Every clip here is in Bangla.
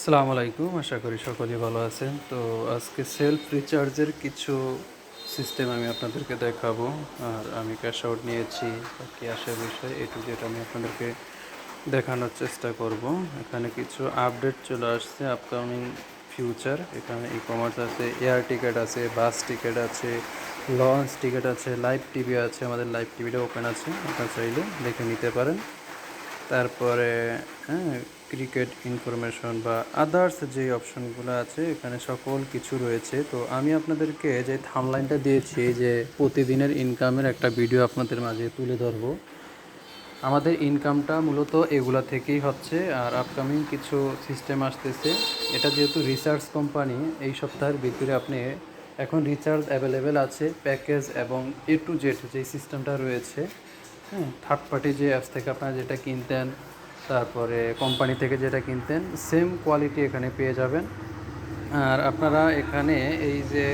আসসালামু আলাইকুম, আশা করি সকলেই ভালো আছেন। তো আজকে সেলফ রিচার্জের কিছু সিস্টেম আমি আপনাদেরকে দেখাবো। আর আমি ক্যাশ আউট নিয়েছি বাকি আসার বিষয় এটু যেটা আমি আপনাদেরকে দেখানোর চেষ্টা করব। এখানে কিছু আপডেট চলে আসছে আপকামিং ফিউচার এখানে ই কমার্স আছে এয়ার টিকিট আছে বাস টিকিট আছে লঞ্চ টিকিট আছে লাইভ টিভি আছে, আমাদের লাইভ টিভিটা ওপেন আছে। আপনারা চাইলে দেখে নিতে পারেন। তারপরে হ্যাঁ ক্রিকেট ইনফরমেশন বা আদার্স যে অপশনগুলো আছে, এখানে সকল কিছু রয়েছে। তো আমি আপনাদেরকে যে থামলাইনটা দিয়েছি, যে প্রতিদিনের ইনকামের একটা ভিডিও আপনাদের মাঝে তুলে ধরবো। আমাদের ইনকামটা মূলত এগুলা থেকেই হচ্ছে, আর আপকামিং কিছু সিস্টেম আসতেছে। এটা যেহেতু রিসার্চ কোম্পানি এই সপ্তাহের ভিতরে আপনি এখন রিচার্জ অ্যাভেলেবেল আছে প্যাকেজ এবং এ টু জেড যে সিস্টেমটা রয়েছে হ্যাঁ থার্ড পার্টি যে অ্যাপস থেকে আপনারা যেটা কিনতেন তারপরে কোম্পানি থেকে যেটা কিনতেন সেম কোয়ালিটি এখানে পেয়ে যাবেন। আর আপনারা এখানে এই যে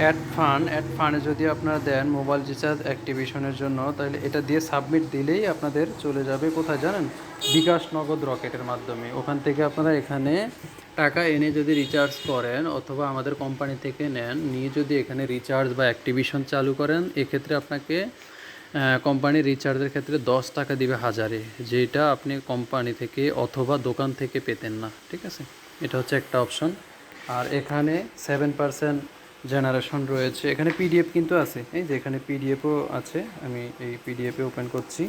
অ্যাড ফান্ড অ্যাড ফান্ডে যদি আপনারা দেন মোবাইল রিচার্জ অ্যাক্টিভেশনের জন্য, তাহলে এটা দিয়ে সাবমিট দিলেই আপনাদের চলে যাবে কোথায় জানেন? বিকাশ নগদ রকেটের মাধ্যমে। ওখান থেকে আপনারা এখানে টাকা এনে যদি রিচার্জ করেন অথবা আমাদের কোম্পানি থেকে নেন, নিয়ে যদি এখানে রিচার্জ বা অ্যাক্টিভেশন চালু করেন, এক্ষেত্রে আপনাকে কোম্পানি রিচার্জের ক্ষেত্রে দশ টাকা দিবে হাজারে, যেটা আপনি কোম্পানি থেকে অথবা দোকান থেকে পেতেন না, ঠিক আছে? এটা হচ্ছে একটা অপশন আর এখানে সেভেন পার্সেন্ট জেনারেশন রয়েছে। এখানে পিডিএফ কিন্তু আছে, এই যে এখানে পিডিএফও আছে, আমি এই পিডিএফে ওপেন করছি।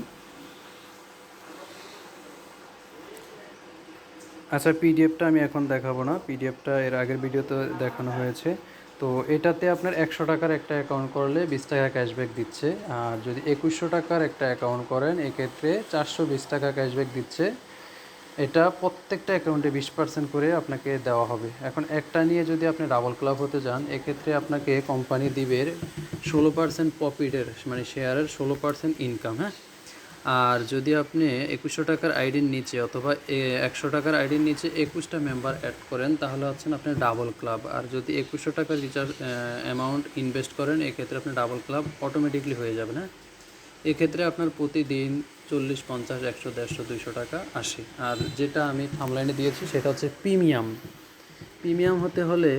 আচ্ছা পিডিএফটা আমি এখন দেখাবো না। পিডিএফটা এর আগের ভিডিওতে দেখানো হয়েছে। তো এটাতে আপনার একশো টাকার একটা অ্যাকাউন্ট করলে বিশ টাকা ক্যাশব্যাক দিচ্ছে। আর যদি একুশশো টাকার একটা অ্যাকাউন্ট করেন, এক্ষেত্রে চারশো বিশ টাকা ক্যাশব্যাক দিচ্ছে। এটা প্রত্যেকটা অ্যাকাউন্টে বিশ পার্সেন্ট করে আপনাকে দেওয়া হবে। এখন একটা নিয়ে যদি আপনি ডাবল ক্লাব হতে যান, এক্ষেত্রে আপনাকে কোম্পানি দিবে ষোলো পার্সেন্ট প্রফিটের মানে শেয়ারের ষোলো পার্সেন্ট ইনকাম হ্যাঁ? আর যদি আপনি একুশশো টাকার আইডির নিচে অথবা একশো টাকার আইডির নিচে একুশটা মেম্বার অ্যাড করেন, তাহলে হচ্ছেন আপনি ডাবল ক্লাব আর যদি একুশশো টাকার রিচার্জ অ্যামাউন্ট ইনভেস্ট করেন, এক্ষেত্রে আপনি ডাবল ক্লাব অটোমেটিকলি হয়ে যাবে, না? এক্ষেত্রে আপনার প্রতিদিন চল্লিশ, পঞ্চাশ, একশো, দেড়শো, দুইশো টাকা আসে। আর যেটা আমি থামলাইনে দিয়েছি, সেটা হচ্ছে প্রিমিয়াম প্রিমিয়াম হতে হলে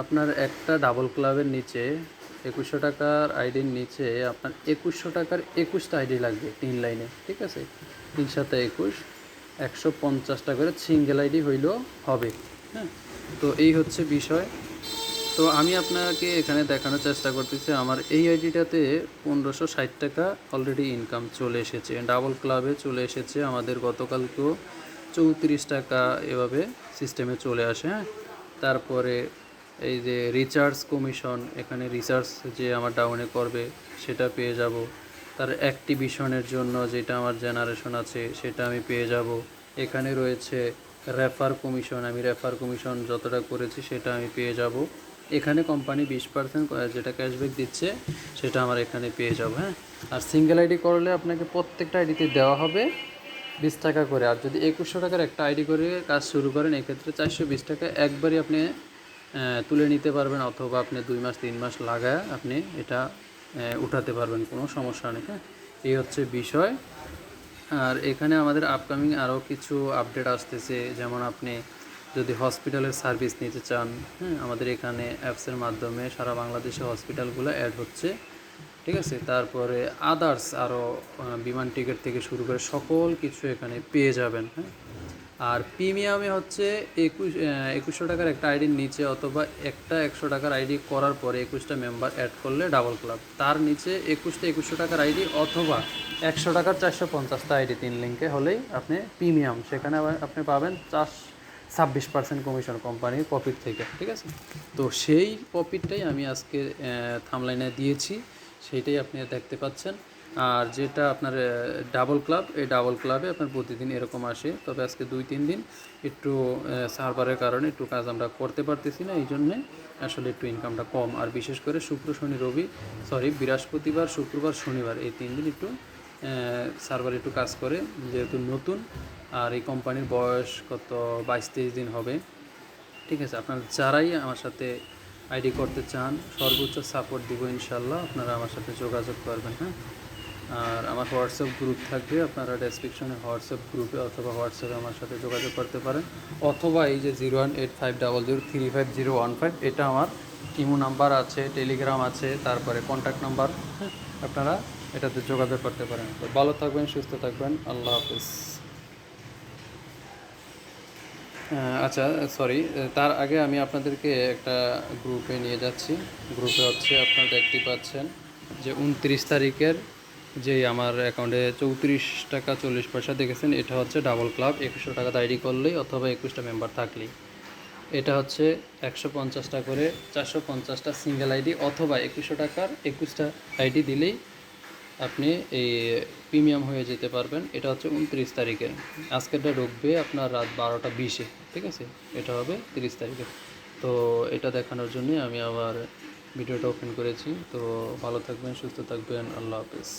আপনার একটা ডাবল ক্লাবের নিচে একুশশো টাকার আইডির নিচে আপনার একুশশো টাকার একুশটা আইডি লাগবে তিন লাইনে, ঠিক আছে? তিন সাথে একুশ, একশো পঞ্চাশটা করে সিঙ্গেল আইডি হইলেও হবে হ্যাঁ? তো এই হচ্ছে বিষয়। তো আমি আপনাকে এখানে দেখানোর চেষ্টা করতেছি, আমার এই আইডিটাতে পনেরোশো ষাট টাকা অলরেডি ইনকাম চলে এসেছে। ডাবল ক্লাবে চলে এসেছে, আমাদের গতকালকেও চৌত্রিশ টাকা এভাবে সিস্টেমে চলে আসে হ্যাঁ? তারপরে এই যে রিচার্জ কমিশন এখানে রিচার্জ যে আমার ডাউনে করবে, সেটা পেয়ে যাব। তার অ্যাক্টিভিশনের জন্য যেটা আমার জেনারেশন আছে, সেটা আমি পেয়ে যাব। এখানে রয়েছে রেফার কমিশন আমি রেফার কমিশন যতটা করেছি, সেটা আমি পেয়ে যাব। এখানে কোম্পানি বিশ পার্সেন্ট যেটা ক্যাশব্যাক দিচ্ছে, সেটা আমার এখানে পেয়ে যাব হ্যাঁ? আর সিঙ্গেল আইডি করলে আপনাকে প্রত্যেকটা আইডিতে দেওয়া হবে বিশ টাকা করে। আর যদি একুশশো টাকার একটা আইডি করে কাজ শুরু করেন, এক্ষেত্রে চারশো বিশ টাকা একবারই আপনি তুলে নিতে পারবেন অথবা আপনি দুই মাস, তিন মাস লাগায় আপনি এটা উঠাতে পারবেন, কোনো সমস্যা নেই হ্যাঁ? এই হচ্ছে বিষয়। আর এখানে আমাদের আপকামিং আরও কিছু আপডেট আসতেছে, যেমন আপনি যদি হসপিটালের সার্ভিস নিতে চান হ্যাঁ? আমাদের এখানে অ্যাপসের মাধ্যমে সারা বাংলাদেশে হসপিটালগুলো অ্যাড হচ্ছে, ঠিক আছে? তারপরে আদার্স আরও বিমান টিকিট থেকে শুরু করে সকল কিছু এখানে পেয়ে যাবেন হ্যাঁ? আর প্রিমিয়ামে হচ্ছে একুশ একুশশো টাকার একটা আইডির নিচে অথবা একটা একশো টাকার আইডি করার পরে একুশটা মেম্বার অ্যাড করলে ডাবল ক্লাব তার নিচে একুশটা একুশশো টাকার আইডি অথবা একশো টাকার চারশো পঞ্চাশটা আইডি তিন লিঙ্কে হলেই আপনি প্রিমিয়াম, সেখানে আপনি পাবেন চার, ছাব্বিশ পার্সেন্ট কমিশন কোম্পানির প্রফিট থেকে, ঠিক আছে? তো সেই প্রফিটটাই আমি আজকে থামলাইনে দিয়েছি, সেইটাই আপনি দেখতে পাচ্ছেন। আর যেটা আপনার ডাবল ক্লাব এই ডাবল ক্লাবে আপনার প্রতিদিন এরকম আসে। তবে আজকে দুই, তিন দিন একটু সার্ভারের কারণে একটু কাজ আমরা করতে পারতেছি না, এই জন্যে আসলে একটু ইনকামটা কম। আর বিশেষ করে শুক্র, শনি, রবি সরি বৃহস্পতিবার, শুক্রবার, শনিবার এই তিন দিন একটু সার্ভার একটু কাজ করে, যেহেতু নতুন, আর এই কোম্পানির বয়স কত, বাইশ, তেইশ দিন হবে। ঠিক আছে, আপনার যারাই আমার সাথে আইডি করতে চান, সর্বোচ্চ সাপোর্ট দিব ইনশাল্লাহ আপনারা আমার সাথে যোগাযোগ করবেন হ্যাঁ? আর আমার হোয়াটসঅ্যাপ গ্রুপ থাকবে, আপনারা ডেসক্রিপশনে হোয়াটসঅ্যাপ গ্রুপে অথবা হোয়াটসঅ্যাপে আমার সাথে যোগাযোগ করতে পারেন। অথবা এই যে zero one eight five double zero three five zero one five এটা আমার ইমো নাম্বার আছে, টেলিগ্রাম আছে, তারপরে কন্ট্যাক্ট নাম্বার হ্যাঁ আপনারা এটাতে যোগাযোগ করতে পারেন। তো ভালো থাকবেন, সুস্থ থাকবেন, আল্লাহ হাফিজ। আচ্ছা সরি তার আগে আমি আপনাদেরকে একটা গ্রুপে নিয়ে যাচ্ছি। গ্রুপে হচ্ছে আপনারা দেখতে পাচ্ছেন যে উনত্রিশ তারিখের যে আমার অ্যাকাউন্টে চৌত্রিশ টাকা চল্লিশ পয়সা দেখেছেন, এটা হচ্ছে ডাবল ক্লাব একুশশো টাকা আইডি করলেই অথবা একুশটা মেম্বার থাকলেই। এটা হচ্ছে একশো পঞ্চাশটা করে চারশো পঞ্চাশটা সিঙ্গেল আইডি অথবা একুশশো টাকার একুশটা আইডি দিলেই আপনি এই প্রিমিয়াম হয়ে যেতে পারবেন। এটা হচ্ছে উনত্রিশ তারিখের আজকেরটা ঢুকবে আপনার রাত বারোটা বিশে, ঠিক আছে? এটা হবে তিরিশ তারিখে। তো এটা দেখানোর জন্য আমি আবার ভিডিওটা ওপেন করেছি। তো ভালো থাকবেন, সুস্থ থাকবেন। আল্লাহ হাফেজ।